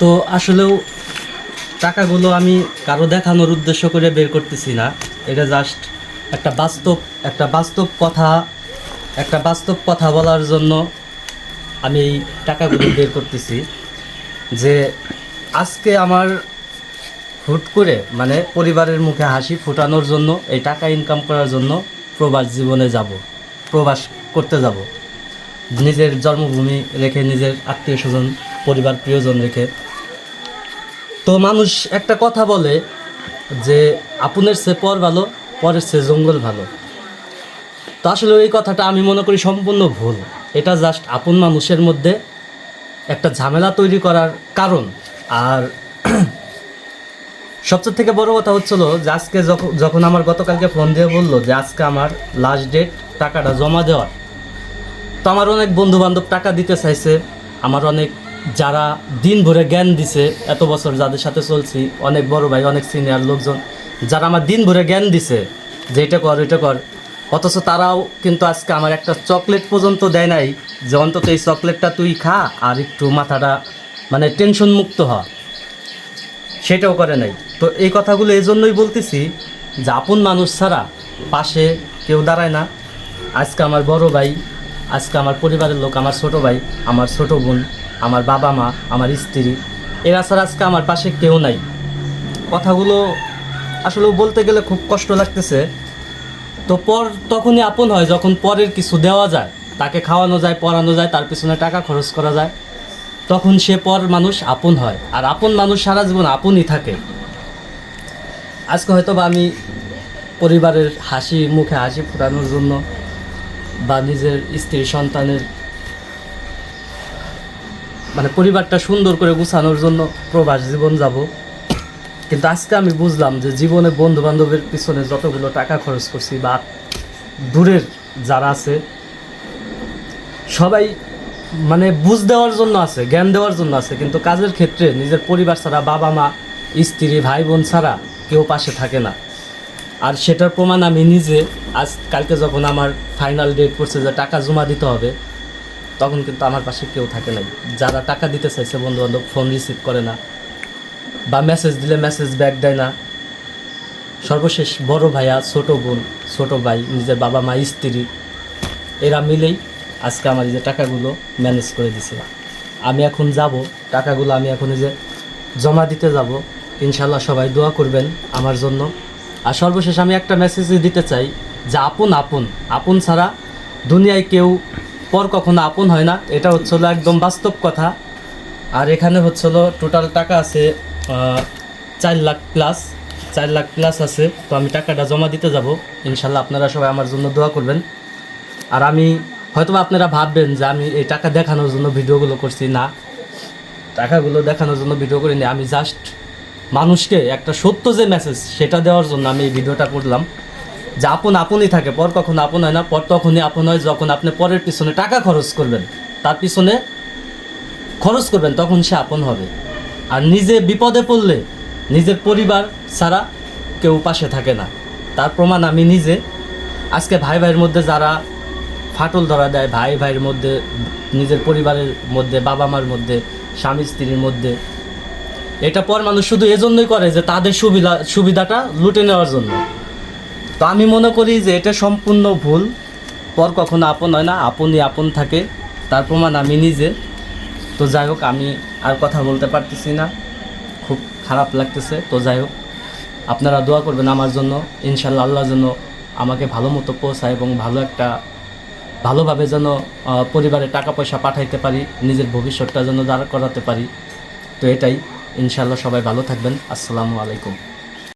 তো আসলেও টাকাগুলো আমি কারও দেখানোর উদ্দেশ্য করে বের করতেছি না। এটা জাস্ট একটা বাস্তব একটা বাস্তব কথা, একটা বাস্তব কথা বলার জন্য আমি এই টাকাগুলো বের করতেছি যে আজকে আমার হুট করে মানে পরিবারের মুখে হাসি ফোটানোর জন্য, এই টাকা ইনকাম করার জন্য প্রবাস জীবনে যাব, প্রবাস করতে যাব। নিজের জন্মভূমি রেখে নিজের আত্মীয় স্বজন, পরিবার প্রিয়জন রেখে তো মানুষ একটা কথা বলে যে আপনের সে পর ভালো, পরের সে জঙ্গল ভালো। তো আসলে এই কথাটা আমি মনে করি সম্পূর্ণ ভুল। এটা জাস্ট আপন মানুষের মধ্যে একটা ঝামেলা তৈরি করার কারণ। আর সবচেয়ে থেকে বড় কথা হচ্ছিল যে আজকে যখন যখন আমার গতকালকে ফোন দিয়ে বলল যে আজকে আমার লাস্ট ডেট টাকাটা জমা দেওয়ার। তো আমার অনেক বন্ধু বান্ধব টাকা দিতে চাইছে, আমার অনেক যারা দিন ভরে জ্ঞান দিছে, এত বছর যাদের সাথে চলছি, অনেক বড় ভাই, অনেক সিনিয়র লোকজন, যারা আমার দিন ভরে জ্ঞান দিছে যে এটা কর এটা কর, অথচ তারাও কিন্তু আজকে আমার একটা চকলেট পর্যন্ত দেয় নাই, যে অন্তত এই চকলেটটা তুই খা আর একটু মাথাটা মানে টেনশন মুক্ত হ। সেটাও করে নাই। তো এই কথাগুলো এই জন্যই বলতেছি যে আপন মানুষ ছাড়া পাশে কেউ দাঁড়ায় না। আজকে আমার বড় ভাই, আজকে আমার পরিবারের লোক, আমার ছোট ভাই, আমার ছোট বোন আমার বাবা মা, আমার স্ত্রী, এরা ছাড়া আজকে আমার পাশে কেউ নাই। কথাগুলো আসলে বলতে গেলে খুব কষ্ট লাগতেছে। তো পর তখনই আপন হয় যখন পরের কিছু দেওয়া যায়। তাকে খাওয়ানো যায়, পড়ানো যায়, তার পিছনে টাকা খরচ করা যায়। তখন সে পর মানুষ আপন হয়। আর আপন মানুষ সারা জীবন আপনই থাকে। আজকে হয়তো বা আমি পরিবারের হাসি, মুখে হাসি ফোটানোর জন্য বা নিজের স্ত্রী, সন্তানের মানে পরিবারটা সুন্দর করে গুছানোর জন্য প্রবাস জীবন যাব। কিন্তু আজকে আমি বুঝলাম যে জীবনে বন্ধু বান্ধবের পিছনে যতগুলো টাকা খরচ করছি বা দূরের যারা আছে, সবাই মানে বুঝ দেওয়ার জন্য আছে, জ্ঞান দেওয়ার জন্য আছে। কিন্তু কাজের ক্ষেত্রে নিজের পরিবার ছাড়া বাবা মা, স্ত্রী, ভাই, বোন ছাড়া কেউ পাশে থাকে না। আর সেটার প্রমাণ আমি নিজে আজ কালকে যখন আমার ফাইনাল ডেট পড়ছে যে টাকা জমা দিতে হবে তখন কিন্তু আমার পাশে কেউ থাকে নাই। যারা টাকা দিতে চাইছে বন্ধু বান্ধব ফোন রিসিভ করে না বা মেসেজ দিলে মেসেজ ব্যাক দেয় না। সর্বশেষ বড় ভাইয়া, ছোট বোন, ছোট ভাই, নিজের বাবা, মা, স্ত্রী, এরা মিলেই আজকে আমার যে টাকাগুলো ম্যানেজ করে দিছে। আমি এখন যাব, টাকাগুলো আমি এখন যে জমা দিতে যাব। ইনশাল্লাহ সবাই দোয়া করবেন আমার জন্য। আর সর্বশেষ আমি একটা মেসেজই দিতে চাই যে, আপন আপন আপন ছাড়া দুনিয়ায় কেউ পর কখনো আপন হয় না। এটা হচ্ছিল একদম বাস্তব কথা। আর এখানে হচ্ছিল টোটাল টাকা আছে চার লাখ প্লাস চার লাখ প্লাস আছে, তো আমি টাকাটা জমা দিতে যাব। ইনশাল্লাহ আপনারা সবাই আমার জন্য দোয়া করবেন। আর আমি হয়তো আপনারা ভাববেন যে আমি এই টাকা দেখানোর জন্য ভিডিওগুলো করছি। না, টাকাগুলো দেখানোর জন্য ভিডিও করিনি। আমি জাস্ট মানুষকে একটা সত্য যে মেসেজ সেটা দেওয়ার জন্য আমি এই ভিডিওটা করলাম। যে আপন আপনই থাকে, পর কখনো আপন হয় না, পর তখনই আপন হয়, যখন আপনি পরের পিছনে টাকা খরচ করবেন, তার পিছনে খরচ করবেন, তখন সে আপন হবে। আর নিজে বিপদে পড়লে, নিজের পরিবার ছাড়া কেউ পাশে থাকে না। তার প্রমাণ আমি নিজে। আজকে ভাই ভাইয়ের মধ্যে যারা ফাটল ধরা দেয়, ভাই ভাইয়ের মধ্যে, নিজের পরিবারের মধ্যে, বাবা মার মধ্যে, স্বামী স্ত্রীর মধ্যে, এটা পর মানুষ শুধু এজন্যই করে যে তাদের সুবিধা সুবিধাটা লুটে নেওয়ার জন্য। তো আমি মনে করি যে এটা সম্পূর্ণ ভুল। পর কখনো আপন হয় না আপনই আপন থাকে, তার প্রমাণ আমি নিজে। তো যাই হোক, আমি আর কথা বলতে পারতেছি না। খুব খারাপ লাগতেছে। তো যাই হোক, আপনারা দোয়া করবেন আমার জন্য। ইনশাল্লাহ আল্লাহ জন্য আমাকে ভালো মতো পৌঁছায় এবং ভালো একটা, ভালোভাবে যেন পরিবারে টাকা পয়সা পাঠাইতে পারি, নিজের ভবিষ্যৎটা যেন দাঁড় করাতে পারি। তো এটাই। ইনশাল্লাহ সবাই ভালো থাকবেন। আসসালামু আলাইকুম।